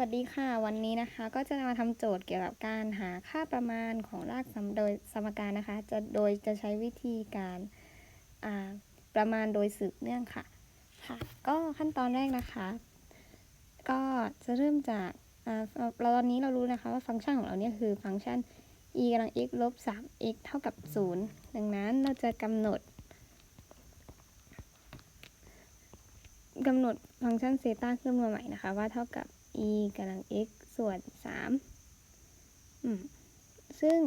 วัสดีค่ะ วันนี้นะคะก็จะมาทำโจทย์เกี่ยวกับการหาค่าประมาณของรากสมโดยสมการนะคะ จะโดยจะใช้วิธีการาประมาณโดยสืบเนื่องค่ะค่ะ ก็ขั้นตอนแรกนะคะ ก็จะเริ่มจากาเราตอนนี้เรารู้นะคะว่าฟังก์ชันของเราเนี่ยคือฟังก์ชัน e กำลัง x ลบ 3x เท่ากับ 0 ดังนั้นเราจะกำหนดกำหนดฟังก์ชันเซต้าขึ้นมาใหม่นะคะ ว่าเท่ากับ e กำลัง x ส่วน3อืมซึ่ง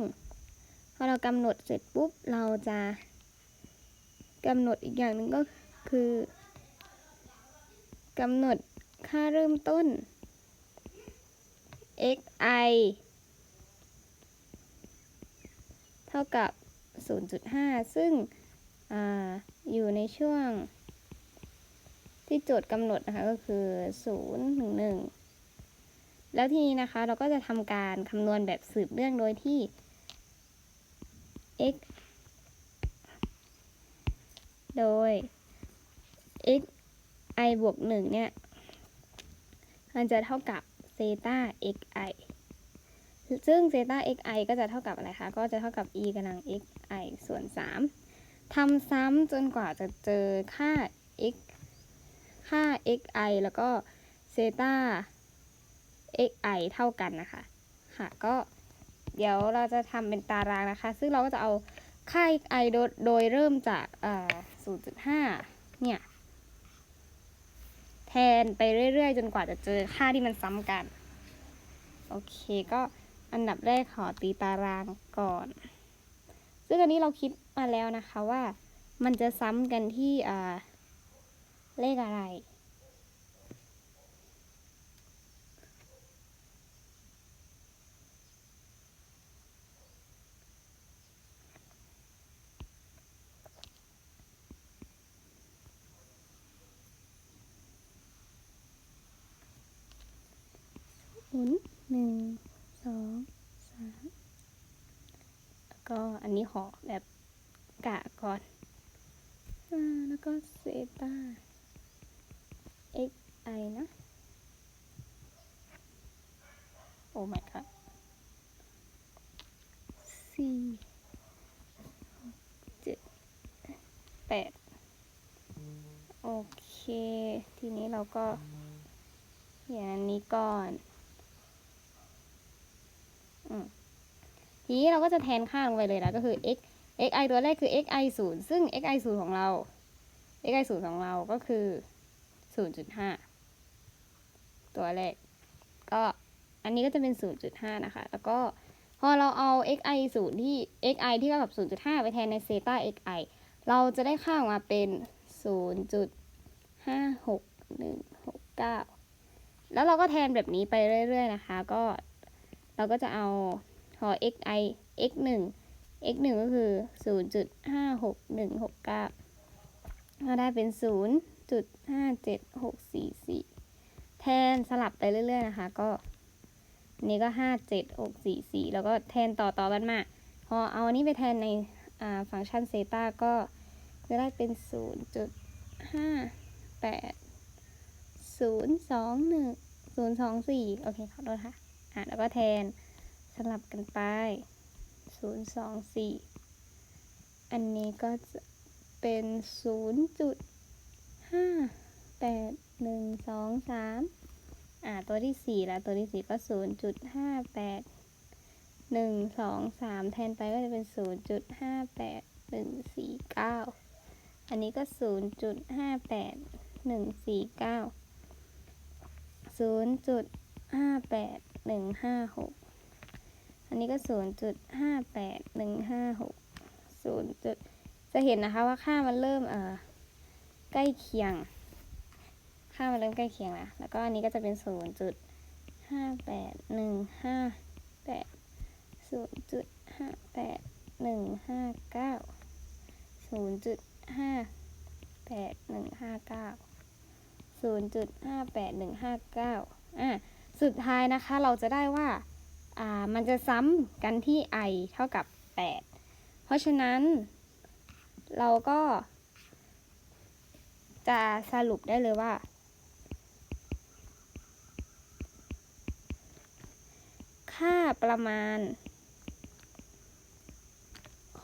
พอเรากำหนดเสร็จปุ๊บ เราจะกำหนดอีกอย่างหนึ่งก็คือกำหนดค่าเริ่มต้น xi เท่ากับ 0.5 ซึ่งออยู่ในช่วงที่โจทย์กำหนดนะคะก็คือ 0 1 1 แล้วทีนี้นะคะเราก็จะทำการคำนวณแบบสืบเนื่องโดยที่ x โดย x i บวก1เนี่ย มันจะเท่ากับเซต้า x i ซึ่งเซต้า x i ก็จะเท่ากับอะไรคะ ก็จะเท่ากับ e กำลัง x i ส่วน 3 ทำซ้ำจนกว่าจะเจอค่า x ค่า xi แล้วก็เซต้า xi เท่ากันนะคะ ค่ะก็เดี๋ยวเราจะทำเป็นตารางนะคะ ซึ่งเราก็จะเอาค่า xi โดยโดยเริ่มจากอ่า0.5เนี่ย แทนไปเรื่อยๆ จนกว่าจะเจอค่าที่มันซ้ำกัน โอเคก็อันดับแรกขอตีตารางก่อน ซึ่งอันนี้เราคิดมาแล้วนะคะว่ามันจะซ้ำกันที่เลขอะไร ศูนหนึ่งสองสามแล้วก็อันนี้ขอแบบกะก่อนอแล้วก็เซตา x i นะ โอ้ my god สี่เจ็ดแปดโอเค ทีนี้เราก็เขียนอันนี้ก่อน ทีนี้เราก็จะแทนค่าลงไปเลยนะก็คือ x x i ตัวแรกคือ x i ศูนย์ซึ่ง x i ศูนย์ของเรา x i ศูนย์ของเราก็คือ 0.5 ตัวแรก ก็อันนี้ก็จะเป็น 0.5 นะคะ แล้วก็พอเราเอา xi ศูนย์ที่ xi ที่เท่ากับ 0.5 ไปแทนในเซต้า xi เราจะได้ค่าออกมาเป็น 0.56169 แล้วเราก็แทนแบบนี้ไปเรื่อย ๆ นะคะ ก็ เราก็จะเอาพอ xi x 1 x 1ก็คือ 0.56169ก็ได้เป็น0จุดห้าเจ็ดหกสี่สี่แทนสลับไปเรื่อยๆนะคะ ก็นนี้ก็ห้าเจ็ดหกสี่สี่แล้วก็แทนต่อต่อกันมา พอเอาอันนี้ไปแทนในฟังก์ชันเซตาก็จะได้เป็นศูนย์จุดห้าแปดศูนย์สองหนึ่งศูนย์สองสี่โอเค ขอโทษค่ะ อะแล้วก็แทนสลับกันไปศูนย์สองสี่อันนี้ก็จะเป็นศูนย์จุดห้าแปดหนึ่งสองสามอ่าตัวที่สี่แล้วตัวที่สี่ก็ศูนย์จุดห้าแปดหนึ่งสองสามแทนไปก็จะเป็นศูนย์จุดห้าแปดหนึ่งสี่เก้าอันนี้ก็ศูนย์จุดห้าแปดหนึ่งสี่เก้าศูนย์จุดห้าแปด หนึ่งห้าหกอันนี้ก็ศูนย์จุดห้าแปดหนึ่งห้าหกศูนย์จุดจะเห็นนะคะว่าค่ามันเริ่มเอ่อใกล้เคียง ค่ามันเริ่มใกล้เคียงแล้วแล้วก็อันนี้ก็จะเป็นศูนย์จุดห้าแปดหนึ่งห้าแปดศูนย์จุดห้าแปดหนึ่งห้าเก้าศูนย์จุดห้าแปดหนึ่งห้าเก้าศูนย์จุดห้าแปดหนึ่งห้าเก้าอะ สุดท้ายนะคะเราจะได้ว่าามันจะซ้ำกันที่ i เท่ากับ 8 เพราะฉะนั้น เราก็ จะสรุปได้เลยว่าประมาณ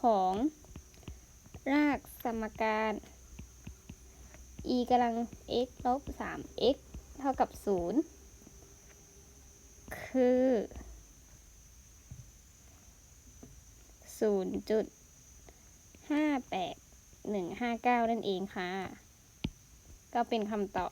ของ รากสมการ e กำลัง x ลบ 3x เท่ากับ 0 คือ0.58159นั่นเองค่ะ ก็เป็นคำตอบ